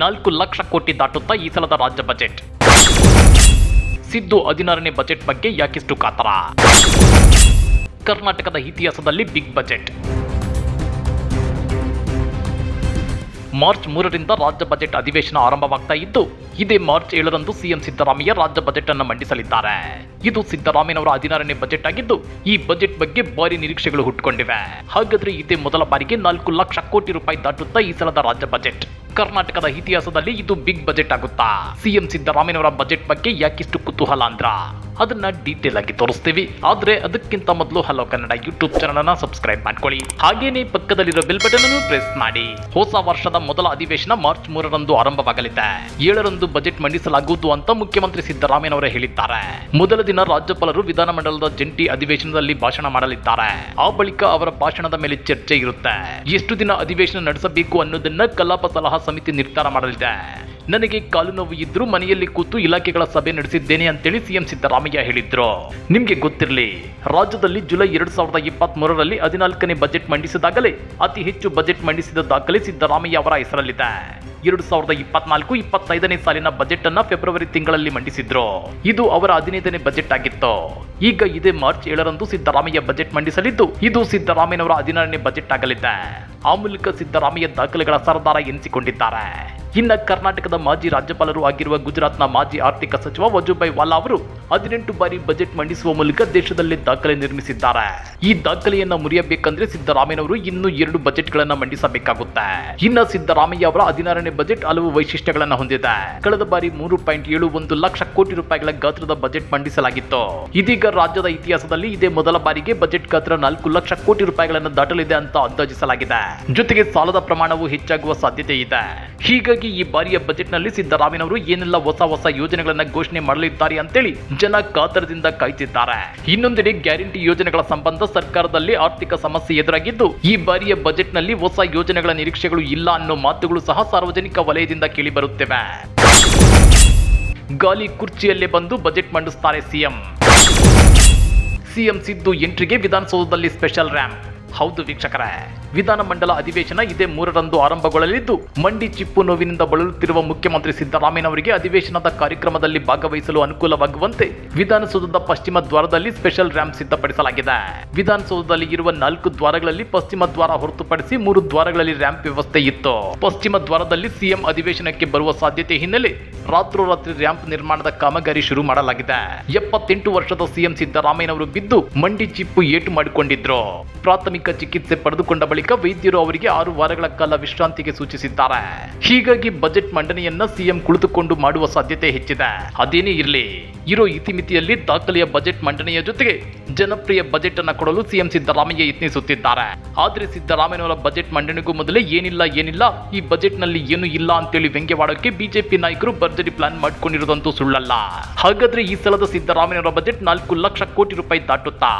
ನಾಲ್ಕು ಲಕ್ಷ ಕೋಟಿ ದಾಟುತ್ತಾ ಈ ಸಲದ ರಾಜ್ಯ ಬಜೆಟ್. ಸಿದ್ದು ಹದಿನಾರನೇ ಬಜೆಟ್ ಬಗ್ಗೆ ಯಾಕಿಷ್ಟು ಕಾತರ? ಕರ್ನಾಟಕದ ಇತಿಹಾಸದಲ್ಲಿ ಬಿಗ್ ಬಜೆಟ್. ಮಾರ್ಚ್ ಮೂರರಿಂದ ರಾಜ್ಯ ಬಜೆಟ್ ಅಧಿವೇಶನ ಆರಂಭವಾಗ್ತಾ ಇದ್ದು, ಇದೇ ಮಾರ್ಚ್ ಏಳರಂದು ಸಿಎಂ ಸಿದ್ದರಾಮಯ್ಯ ರಾಜ್ಯ ಬಜೆಟ್ ಅನ್ನು ಮಂಡಿಸಲಿದ್ದಾರೆ. ಇದು ಸಿದ್ದರಾಮಯ್ಯನವರ ಹದಿನಾರನೇ ಬಜೆಟ್ ಆಗಿದ್ದು, ಈ ಬಜೆಟ್ ಬಗ್ಗೆ ಭಾರಿ ನಿರೀಕ್ಷೆಗಳು ಹುಟ್ಟುಕೊಂಡಿವೆ ಹಾಗಾದ್ರೆ ಇದೇ ಮೊದಲ ಬಾರಿಗೆ ನಾಲ್ಕು ಲಕ್ಷ ಕೋಟಿ ರೂಪಾಯಿ ದಾಟುತ್ತಾ ಈ ಸಲದ ರಾಜ್ಯ ಬಜೆಟ್. ಕರ್ನಾಟಕದ ಇತಿಹಾಸದಲ್ಲಿ ಇದು ಬಿಗ್ ಬಜೆಟ್ ಆಗುತ್ತಾ? ಸಿಎಂ ಸಿದ್ದರಾಮಯ್ಯವರ ಬಜೆಟ್ ಬಗ್ಗೆ ಯಾಕಿಷ್ಟು ಕುತೂಹಲ ಅಂದ್ರ? ಅದನ್ನ ಡೀಟೇಲ್ ಆಗಿ ತೋರಿಸ್ತೀವಿ. ಆದ್ರೆ ಅದಕ್ಕಿಂತ ಮೊದಲು ಹಲೋ ಕನ್ನಡ ಯೂಟ್ಯೂಬ್ ಚಾನಲ್ ಅನ್ನ ಸಬ್ಸ್ಕ್ರೈಬ್ ಮಾಡ್ಕೊಳ್ಳಿ. ಹಾಗೇನೆ ಪಕ್ಕದಲ್ಲಿರೋ ಬೆಲ್ ಬಟನ್ ಅನ್ನು ಪ್ರೆಸ್ ಮಾಡಿ. ಹೊಸ ವರ್ಷದ ಮೊದಲ ಅಧಿವೇಶನ ಮಾರ್ಚ್ ಮೂರರಂದು ಆರಂಭವಾಗಲಿದೆ. ಏಳರಂದು ಬಜೆಟ್ ಮಂಡಿಸಲಾಗುವುದು ಅಂತ ಮುಖ್ಯಮಂತ್ರಿ ಸಿದ್ದರಾಮಯ್ಯನವರೇ ಹೇಳಿದ್ದಾರೆ. ಮೊದಲ ದಿನ ರಾಜ್ಯಪಾಲರು ವಿಧಾನಮಂಡಲದ ಜಂಟಿ ಅಧಿವೇಶನದಲ್ಲಿ ಭಾಷಣ ಮಾಡಲಿದ್ದಾರೆ. ಆ ಬಳಿಕ ಅವರ ಭಾಷಣದ ಮೇಲೆ ಚರ್ಚೆ ಇರುತ್ತೆ. ಎಷ್ಟು ದಿನ ಅಧಿವೇಶನ ನಡೆಸಬೇಕು ಅನ್ನೋದನ್ನ ಕಲಾಪ ಸಲಹಾ ಸಮಿತಿ ನಿರ್ಧಾರ ಮಾಡಲಿದೆ. ನನಗೆ ಕಾಲು ನೋವು ಇದ್ರೂ ಮನೆಯಲ್ಲಿ ಕೂತು ಇಲಾಖೆಗಳ ಸಭೆ ನಡೆಸಿದ್ದೇನೆ ಅಂತೇಳಿ ಸಿಎಂ ಸಿದ್ದರಾಮಯ್ಯ ಹೇಳಿದ್ರು. ನಿಮ್ಗೆ ಗೊತ್ತಿರಲಿ, ರಾಜ್ಯದಲ್ಲಿ ಜುಲೈ ಎರಡ್ ಸಾವಿರದ ಇಪ್ಪತ್ತ್ ಮೂರರಲ್ಲಿ ಹದಿನಾಲ್ಕನೇ ಬಜೆಟ್ ಮಂಡಿಸಿದಾಗಲೇ ಅತಿ ಹೆಚ್ಚು ಬಜೆಟ್ ಮಂಡಿಸಿದ ದಾಖಲೆ ಸಿದ್ದರಾಮಯ್ಯ ಅವರ ಹೆಸರಲ್ಲಿದೆ. ಎರಡು ಸಾವಿರದ ಇಪ್ಪತ್ನಾಲ್ಕು ಇಪ್ಪತ್ತೈದನೇ ಸಾಲಿನ ಬಜೆಟ್ ಅನ್ನ ಫೆಬ್ರವರಿ ತಿಂಗಳಲ್ಲಿ ಮಂಡಿಸಿದ್ರು. ಇದು ಅವರ ಹದಿನೈದನೇ ಬಜೆಟ್ ಆಗಿತ್ತು. ಈಗ ಇದೇ ಮಾರ್ಚ್ ಏಳರಂದು ಸಿದ್ದರಾಮಯ್ಯ ಬಜೆಟ್ ಮಂಡಿಸಲಿದ್ದು, ಇದು ಸಿದ್ದರಾಮಯ್ಯನವರ ಹದಿನಾರನೇ ಬಜೆಟ್ ಆಗಲಿದೆ. ಆ ಮೂಲಕ ಸಿದ್ದರಾಮಯ್ಯ ದಾಖಲೆಗಳ ಸರದಾರ ಎನಿಸಿಕೊಂಡಿದ್ದಾರೆ. ಇನ್ನ ಕರ್ನಾಟಕದ ಮಾಜಿ ರಾಜ್ಯಪಾಲರು ಆಗಿರುವ ಗುಜರಾತ್ನ ಮಾಜಿ ಆರ್ಥಿಕ ಸಚಿವ ವಜುಭಾಯ್ ವಾಲಾ ಅವರು ಹದಿನೆಂಟು ಬಾರಿ ಬಜೆಟ್ ಮಂಡಿಸುವ ಮೂಲಕ ದೇಶದಲ್ಲಿ ದಾಖಲೆ ನಿರ್ಮಿಸಿದ್ದಾರೆ. ಈ ದಾಖಲೆಯನ್ನ ಮುರಿಯಬೇಕಂದ್ರೆ ಸಿದ್ದರಾಮಯ್ಯನವರು ಇನ್ನೂ ಎರಡು ಬಜೆಟ್ಗಳನ್ನ ಮಂಡಿಸಬೇಕಾಗುತ್ತೆ. ಇನ್ನ ಸಿದ್ದರಾಮಯ್ಯ ಅವರ ಹದಿನಾರನೇ ಬಜೆಟ್ ಹಲವು ವೈಶಿಷ್ಟ್ಯಗಳನ್ನ ಹೊಂದಿದೆ. ಕಳೆದ ಬಾರಿ ಮೂರು ಪಾಯಿಂಟ್ ಏಳು ಒಂದು ಲಕ್ಷ ಕೋಟಿ ರೂಪಾಯಿಗಳ ಗಾತ್ರದ ಬಜೆಟ್ ಮಂಡಿಸಲಾಗಿತ್ತು. ಇದೀಗ ರಾಜ್ಯದ ಇತಿಹಾಸದಲ್ಲಿ ಇದೇ ಮೊದಲ ಬಾರಿಗೆ ಬಜೆಟ್ ಗಾತ್ರ ನಾಲ್ಕು ಲಕ್ಷ ಕೋಟಿ ರೂಪಾಯಿಗಳನ್ನು ದಾಟಲಿದೆ ಅಂತ ಅಂದಾಜಿಸಲಾಗಿದೆ. ಜೊತೆಗೆ ಸಾಲದ ಪ್ರಮಾಣವು ಹೆಚ್ಚಾಗುವ ಸಾಧ್ಯತೆ ಇದೆ. ಹೀಗಾಗಿ ಈ ಬಾರಿಯ ಬಜೆಟ್ನಲ್ಲಿ ಸಿದ್ದರಾಮಯ್ಯನವರು ಏನೆಲ್ಲ ಹೊಸ ಹೊಸ ಯೋಜನೆಗಳನ್ನ ಘೋಷಣೆ ಮಾಡಲಿದ್ದಾರೆ ಅಂತೇಳಿ ಜನ ಕಾತರದಿಂದ ಕಾಯ್ತಿದ್ದಾರೆ. ಇನ್ನೊಂದೆಡೆ ಗ್ಯಾರಂಟಿ ಯೋಜನೆಗಳ ಸಂಬಂಧ ಸರ್ಕಾರದಲ್ಲಿ ಆರ್ಥಿಕ ಸಮಸ್ಯೆ ಎದುರಾಗಿದ್ದು, ಈ ಬಾರಿಯ ಬಜೆಟ್ನಲ್ಲಿ ಹೊಸ ಯೋಜನೆಗಳ ನಿರೀಕ್ಷೆಗಳು ಇಲ್ಲ ಅನ್ನೋ ಮಾತುಗಳು ಸಹ ಸಾರ್ವಜನಿಕ ವಲಯದಿಂದ ಕೇಳಿಬರುತ್ತಿವೆ. ಗಾಲಿ ಕುರ್ಚಿಯಲ್ಲೇ ಬಂದು ಬಜೆಟ್ ಮಂಡಿಸ್ತಾರೆ ಸಿಎಂ. ಸಿಎಂ ಸಿದ್ದು ಎಂಟ್ರಿಗೆ ವಿಧಾನಸೌಧದಲ್ಲಿ ಸ್ಪೆಷಲ್ ರ್ಯಾಂಪ್. ಹೌದು ವೀಕ್ಷಕರೇ. ವಿಧಾನಮಂಡಲ ಅಧಿವೇಶನ ಇದೇ ಮೂರರಂದು ಆರಂಭಗೊಳ್ಳಲಿದ್ದು, ಮಂಡಿ ಚಿಪ್ಪು ನೋವಿನಿಂದ ಬಳಲುತ್ತಿರುವ ಮುಖ್ಯಮಂತ್ರಿ ಸಿದ್ದರಾಮಯ್ಯನವರಿಗೆ ಅಧಿವೇಶನದ ಕಾರ್ಯಕ್ರಮದಲ್ಲಿ ಭಾಗವಹಿಸಲು ಅನುಕೂಲವಾಗುವಂತೆ ವಿಧಾನಸೌಧದ ಪಶ್ಚಿಮ ದ್ವಾರದಲ್ಲಿ ಸ್ಪೆಷಲ್ ರ್ಯಾಂಪ್ ಸಿದ್ಧಪಡಿಸಲಾಗಿದೆ. ವಿಧಾನಸೌಧದಲ್ಲಿ ಇರುವ ನಾಲ್ಕು ದ್ವಾರಗಳಲ್ಲಿ ಪಶ್ಚಿಮ ದ್ವಾರ ಹೊರತುಪಡಿಸಿ ಮೂರು ದ್ವಾರಗಳಲ್ಲಿ ರ್ಯಾಂಪ್ ವ್ಯವಸ್ಥೆ ಇತ್ತು. ಪಶ್ಚಿಮ ದ್ವಾರದಲ್ಲಿ ಸಿಎಂ ಅಧಿವೇಶನಕ್ಕೆ ಬರುವ ಸಾಧ್ಯತೆ ಹಿನ್ನೆಲೆ ರಾತ್ರೋರಾತ್ರಿ ರ್ಯಾಂಪ್ ನಿರ್ಮಾಣದ ಕಾಮಗಾರಿ ಶುರು ಮಾಡಲಾಗಿದೆ. ಎಪ್ಪತ್ತೆಂಟು ವರ್ಷದ ಸಿಎಂ ಸಿದ್ದರಾಮಯ್ಯನವರು ಬಿದ್ದು ಮಂಡಿ ಚಿಪ್ಪು ಏಟು ಮಾಡಿಕೊಂಡಿದ್ರು. ಪ್ರಾಥಮಿಕ ಚಿಕಿತ್ಸೆ ಪಡೆದುಕೊಂಡ ಬಳಿಕ ವೈದ್ಯರು ಅವರಿಗೆ ಆರು ವಾರಗಳ ಕಾಲ ವಿಶ್ರಾಂತಿಗೆ ಸೂಚಿಸಿದ್ದಾರೆ. ಹೀಗಾಗಿ ಬಜೆಟ್ ಮಂಡನೆಯನ್ನ ಸಿಎಂ ಕುಳಿತುಕೊಂಡು ಮಾಡುವ ಸಾಧ್ಯತೆ ಹೆಚ್ಚಿದೆ. ಅದೇನೇ ಇರಲಿ, ಇರೋ ಇತಿಮಿತಿಯಲ್ಲಿ ದಾಖಲೆಯ ಬಜೆಟ್ ಮಂಡನೆಯ ಜೊತೆಗೆ ಜನಪ್ರಿಯ ಬಜೆಟ್ ಅನ್ನು ಕೊಡಲು ಸಿಎಂ ಸಿದ್ದರಾಮಯ್ಯ ಯತ್ನಿಸುತ್ತಿದ್ದಾರೆ. ಆದ್ರೆ ಸಿದ್ದರಾಮಯ್ಯನವರ ಬಜೆಟ್ ಮಂಡನೆಗೂ ಮೊದಲೇ ಏನಿಲ್ಲ ಏನಿಲ್ಲ, ಈ ಬಜೆಟ್ನಲ್ಲಿ ಏನು ಇಲ್ಲ ಅಂತೇಳಿ ವ್ಯಂಗ್ಯವಾಡೋಕೆ ಬಿಜೆಪಿ ನಾಯಕರು ಭರ್ಜರಿ ಪ್ಲಾನ್ ಮಾಡ್ಕೊಂಡಿರೋದಂತೂ ಸುಳ್ಳಲ್ಲ. ಹಾಗಾದ್ರೆ ಈ ಸಲದ ಸಿದ್ದರಾಮಯ್ಯನವರ ಬಜೆಟ್ ನಾಲ್ಕು ಲಕ್ಷ ಕೋಟಿ ರೂಪಾಯಿ ದಾಟುತ್ತಾ?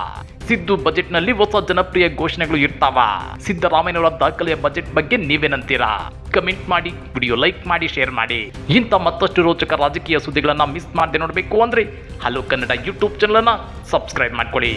ಸಿದ್ದು ಬಜೆಟ್ನಲ್ಲಿ ಹೊಸ ಜನಪ್ರಿಯ ಘೋಷಣೆಗಳು ಇರ್ತಾವ. ಸಿದ್ದರಾಮಯ್ಯನವರ ದಾಖಲೆಯ ಬಜೆಟ್ ಬಗ್ಗೆ ನೀವೇನಂತೀರಾ ಕಮೆಂಟ್ ಮಾಡಿ, ವಿಡಿಯೋ ಲೈಕ್ ಮಾಡಿ, ಶೇರ್ ಮಾಡಿ. ಇಂಥ ಮತ್ತಷ್ಟು ರೋಚಕ ರಾಜಕೀಯ ಸುದ್ದಿಗಳನ್ನು ಮಿಸ್ ಮಾಡದೆ ನೋಡಬೇಕು ಅಂದ್ರೆ ಹಲೋ ಕನ್ನಡ ಯೂಟ್ಯೂಬ್ ಚಾನಲ್ ಅನ್ನ ಸಬ್ಸ್ಕ್ರೈಬ್ ಮಾಡ್ಕೊಳ್ಳಿ.